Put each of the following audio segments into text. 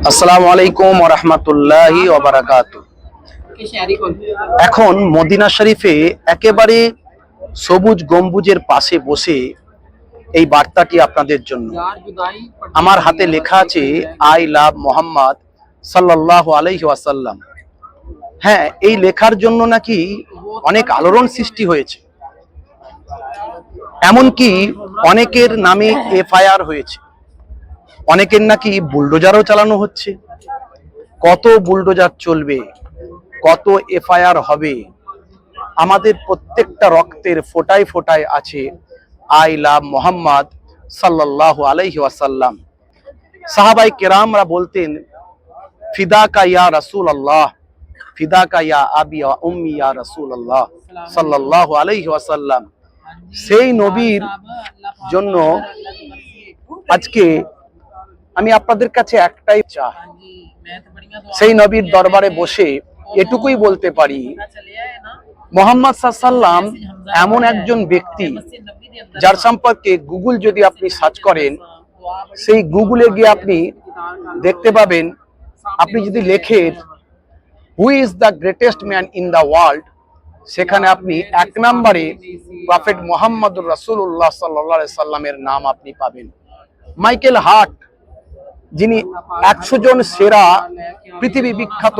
আসসালামু আলাইকুম রহমতুল্লাহি ওবারাকাত এখন মদিনা শরীফে একেবারে সবুজ গম্বুজের পাশে বসে এই বার্তাটি আপনাদের জন্য। আমার হাতে লেখা আছে আই লাভ মোহাম্মদ সাল্লাহ আলাইহি ওয়াসাল্লাম। হ্যাঁ এই লেখার জন্য নাকি অনেক আলোড়ন সৃষ্টি হয়েছে। এমনকি অনেকের নামে এফআইআর হয়েছে। অনেকের নাকি বুলডোজারও চালানো হচ্ছে। কত বুলডোজার চলবে, কত এফআইআর হবে, আমাদের প্রত্যেকটা রক্তের ফোটায় ফোটায় আছে আই লাভ মোহাম্মদ সাল্লাহ আলাইহি ওয়াসাল্লাম। সাহাবাই কেরামরা বলতেন ফিদা কা ইয়া রাসূল আল্লাহ ফিদা কা ইয়া আবি ওয়া উম্মি ইয়া রাসূল আল্লাহ সাল্লাহ আলাইহি ওয়াসাল্লাম। সেই নবীর জন্য আজকে আমি আপনাদের কাছে একটাই চা সেই নবীর দরবারে বসে এটুকুই বলতে পারি, মোহাম্মদ সাল্লাম এমন একজন ব্যক্তি যার সম্পর্কে গুগল যদি আপনি সার্চ করেন, সেই গুগলে গিয়ে আপনি দেখতে পাবেন, আপনি যদি লেখেন who is the greatest man in the world সেখানে আপনি এক নম্বরে প্রফেট মোহাম্মদুর রাসূলুল্লাহ সাল্লাহ সাল্লামের নাম আপনি পাবেন। মাইকেল হার্ট যিনি একশো জন সেরা পৃথিবী বিখ্যাত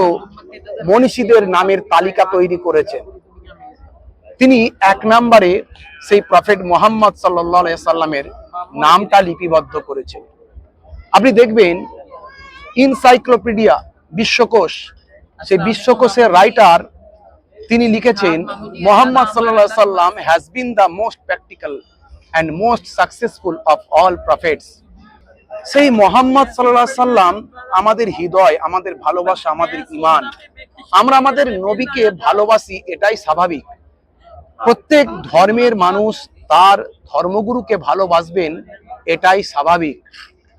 মনীষীদের নামের তালিকা তৈরি করেছেন। তিনি এক নম্বরে সেই প্রফেট মোহাম্মদ সাল্লাহ সাল্লামের নামটা লিপিবদ্ধ করেছেন। আপনি দেখবেন ইনসাইক্লোপিডিয়া বিশ্বকোষ, সেই বিশ্বকোষের রাইটার তিনি লিখেছেন, মোহাম্মদ সাল্লাহ সাল্লাম has been the most practical and most successful of all prophets সেই মোহাম্মদ সাল্লাহ সাল্লাম আমাদের হৃদয়, আমাদের ভালোবাসা, আমাদের ইমান আমরা আমাদের নবীকে ভালোবাসি, এটাই স্বাভাবিক। প্রত্যেক ধর্মের মানুষ তার ধর্মগুরুকে ভালোবাসবেন, এটাই স্বাভাবিক।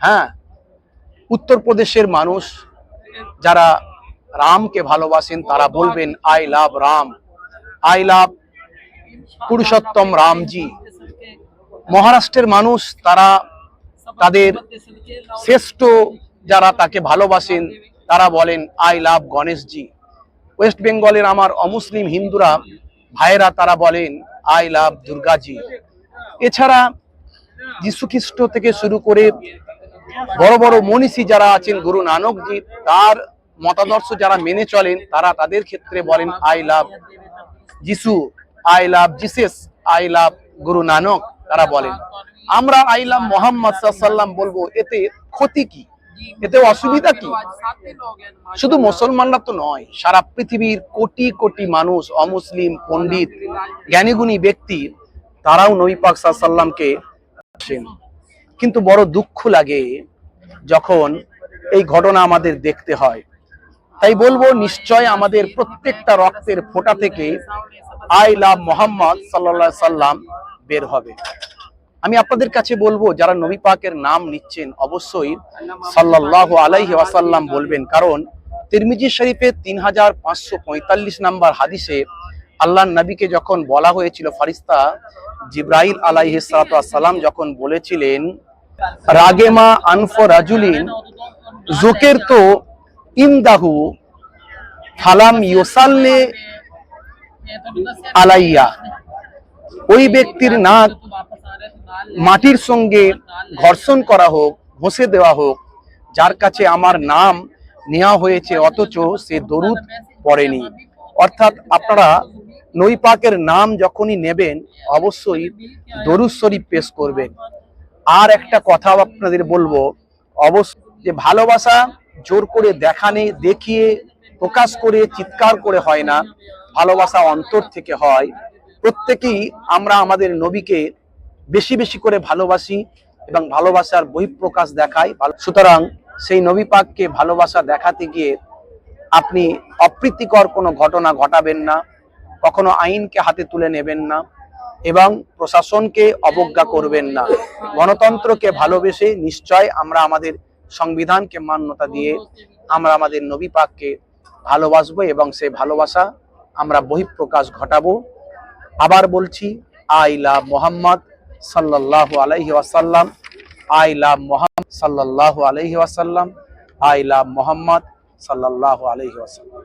হ্যাঁ উত্তরপ্রদেশের মানুষ যারা রামকে ভালোবাসেন, তারা বলবেন, I love Ram, I love Purushottam Ramji. মহারাষ্ট্রের মানুষ তারা তাদের শ্রেষ্ঠ যারা তাকে ভালোবাসেন তারা বলেন আই লাভ গণেশজি ওয়েস্ট বেঙ্গলের আমার অমুসলিম হিন্দুরা ভাইয়েরা তারা বলেন আই লাভ দুর্গাজি এছাড়া যীশু খ্রিস্ট থেকে শুরু করে বড় বড় মনীষী যারা আছেন গুরু নানকজি তার মতাদর্শ যারা মেনে চলেন তারা তাদের ক্ষেত্রে বলেন I love Jishu I love Jesus I love Guru Nanak তারা বলেন। আমরা আই লাভ মোহাম্মদ সাল্লাম বলব, এতে ক্ষতি কি? এতে অসুবিধা কি? শুধু মুসলমানরা তো নয়, সারা পৃথিবীর কোটি কোটি মানুষ, অমুসলিম, পণ্ডিত, জ্ঞানীগুণী ব্যক্তি, তারাও নবী পাক সাল্লামকে আসেন। কিন্তু বড় দুঃখ লাগে যখন এই ঘটনা আমাদের দেখতে হয়। তাই বলব, নিশ্চয় আমাদের প্রত্যেকটা রক্তের ফোঁটা থেকে আই লাভ মোহাম্মদ সাল্লা সাল্লাম বের হবে। আমি আপনাদের কাছে বলব, যারা নবী পাকের নাম নিচ্ছেন, অবশ্যই সাল্লাহ আলাইহি ওয়াসাল্লাম বলবেন। কারণ তিরমিজি শরীফে তিন হাজার পাঁচশো পঁয়তাল্লিশ নাম্বার হাদিসে আল্লাহ নবীকে যখন বলা হয়েছিল ফারিস্তা জিব্রাইল আলাইহি সালাম যখন বলেছিলেন রাগেমা আনফ রাজুলিন, জোকের তো ইমদাহু ফালাম ইউসাল্লে আলাইয়া। ওই ব্যক্তির নাক মাটির সঙ্গে ঘর্ষণ করা হোক, ঘষে দেওয়া হোক, যার কাছে আমার নাম নেওয়া হয়েছে, অথচ সে দরুদ পড়েনি। অর্থাৎ আপনারা নই পাকের নাম যখনই নেবেন, অবশ্যই দরুদ শরীফ পেশ করবেন। আর একটা কথা আপনাদের বলব, অবশ্য যে ভালোবাসা জোর করে দেখানে দেখিয়ে, প্রকাশ করে, চিৎকার করে হয় না, ভালোবাসা অন্তর থেকে হয়। প্রত্যেকেই আমরা আমাদের নবীকে বেশি বেশি করে ভালোবাসি এবং ভালোবাসার বহিঃপ্রকাশ দেখাই। সুতরাং সেই নবী পাককে ভালোবাসা দেখাতে গিয়ে আপনি অপ্রীতিকর কোনো ঘটনা ঘটাবেন না, কখনো আইনকে হাতে তুলে নেবেন না এবং প্রশাসনকে অবজ্ঞা করবেন না। গণতন্ত্রকে ভালোবেসে নিশ্চয় আমরা আমাদের সংবিধানকে মান্যতা দিয়ে আমরা আমাদের নবী পাককে ভালোবাসবো এবং সেই ভালোবাসা আমরা বহিঃপ্রকাশ ঘটাবো। আবার বলছি আই লাভ মোহাম্মদ সাল্লাহ আলাইহি ওয়াসাল্লাম, আই লাভ মোহাম্মদ সাল্লাহ আলাইহি ওয়াসাল্লাম, আই লাভ মোহাম্মদ সাল্লাহ আলহি আসাল্লাম